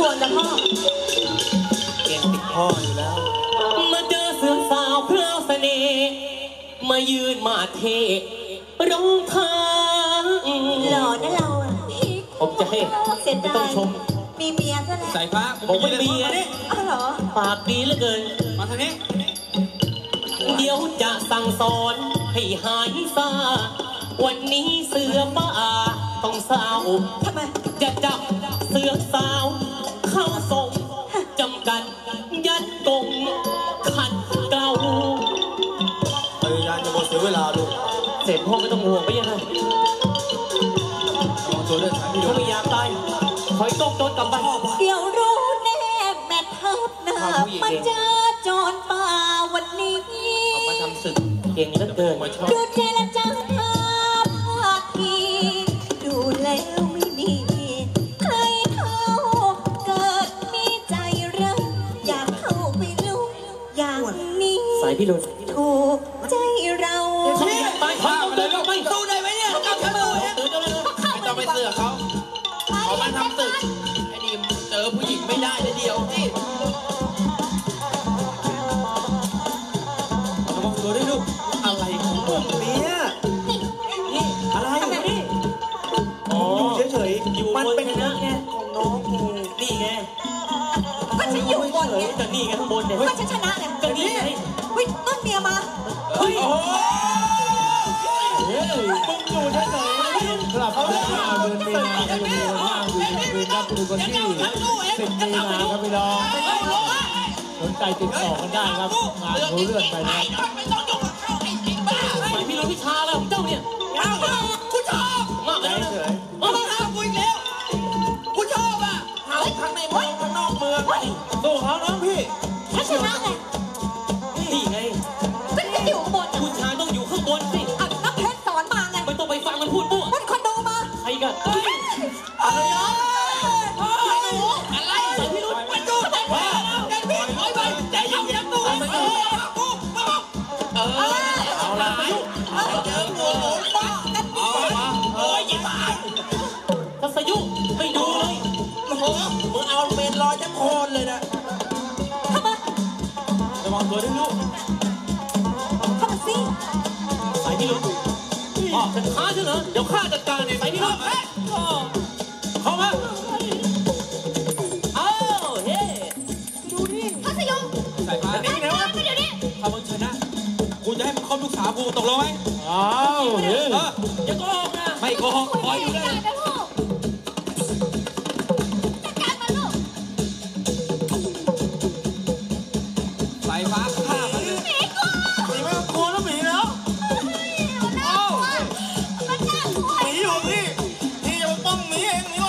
ห่วงนะพ่อ เก่งติดพ่ออยู่แล้ว มาเจอเสือสาวเพลาเสน่ห์มายืนมาเทร้องทางหล่อนะเราอะผมจะให้เสียไม่ดาต้องยชม มีเมียซะแล้วสายฟ้าผมไม่มีมาอะนี่อ้าวเหรอ ปากดีเหลือเกิน มาทางนี้ เดี๋ยวจะสั่งสอนให้หายซาวันนี้เสือป่าต้องสาวทำไมจะจับเสือสาว ต้องห่วงไปยังไงระวังตัวด้วยสายพี่ถ้าไม่อยากตายคอยต้องโดนกลับบ้านเดี๋ยวรู้แน่แม่ทัพหน้ามาเจอโจรป่าวันนี้เอามาทำศึกเก่งเหลือเกินมาชอบดูเจรจาภาคีดูแล้วไม่ดีใครเท่าเกิดมีใจรักอยากเข้าไปลุกอย่างนี้สายพี่ลุน อามาทำศึก ไอ้นี่เจอผู้หญิงไม่ได้เลยเดียวนี่ระวังตัวด้วยลูก อะไรของมึงเนี่ยนี่อะไรนี่อ๋ออยู่เฉยอยู่มันเป็นบนชนะไงของน้องกูนี่ไงก็ฉันอยู่บนไงก็นี่ไงข้างบนเนี่ยก็ฉันชนะไงก็นี่ไงวิต้นเมียมาเฮ้ยโอ้โหมึงอยู่เฉย อยู่ในคืนรับคือวันที่สิบมีนาครับพี่น้องสนใจติดต่อกันได้ครับงานเขาเลื่อนไปนะครับ อยจะโคนเลยนะเข้ามา ระวังตัวด้วยลูกเข้ามาสิสายพี่ลุนอ๋อจะท้าฉันเหรอเดี๋ยวข้าจัดการเองสายพี่ลุนเฮ้ยเข้ามาเอาเฮ้ทัศยงใส่ผ้าได้แล้วไปเดี๋ยวนี้ถ้ามึงชนะกูจะให้มึงคบลูกสาวกูตกลงไหมอ้าวเฮ้ยเอออย่าโกหกนะไม่โกหกคอยดูได้ได้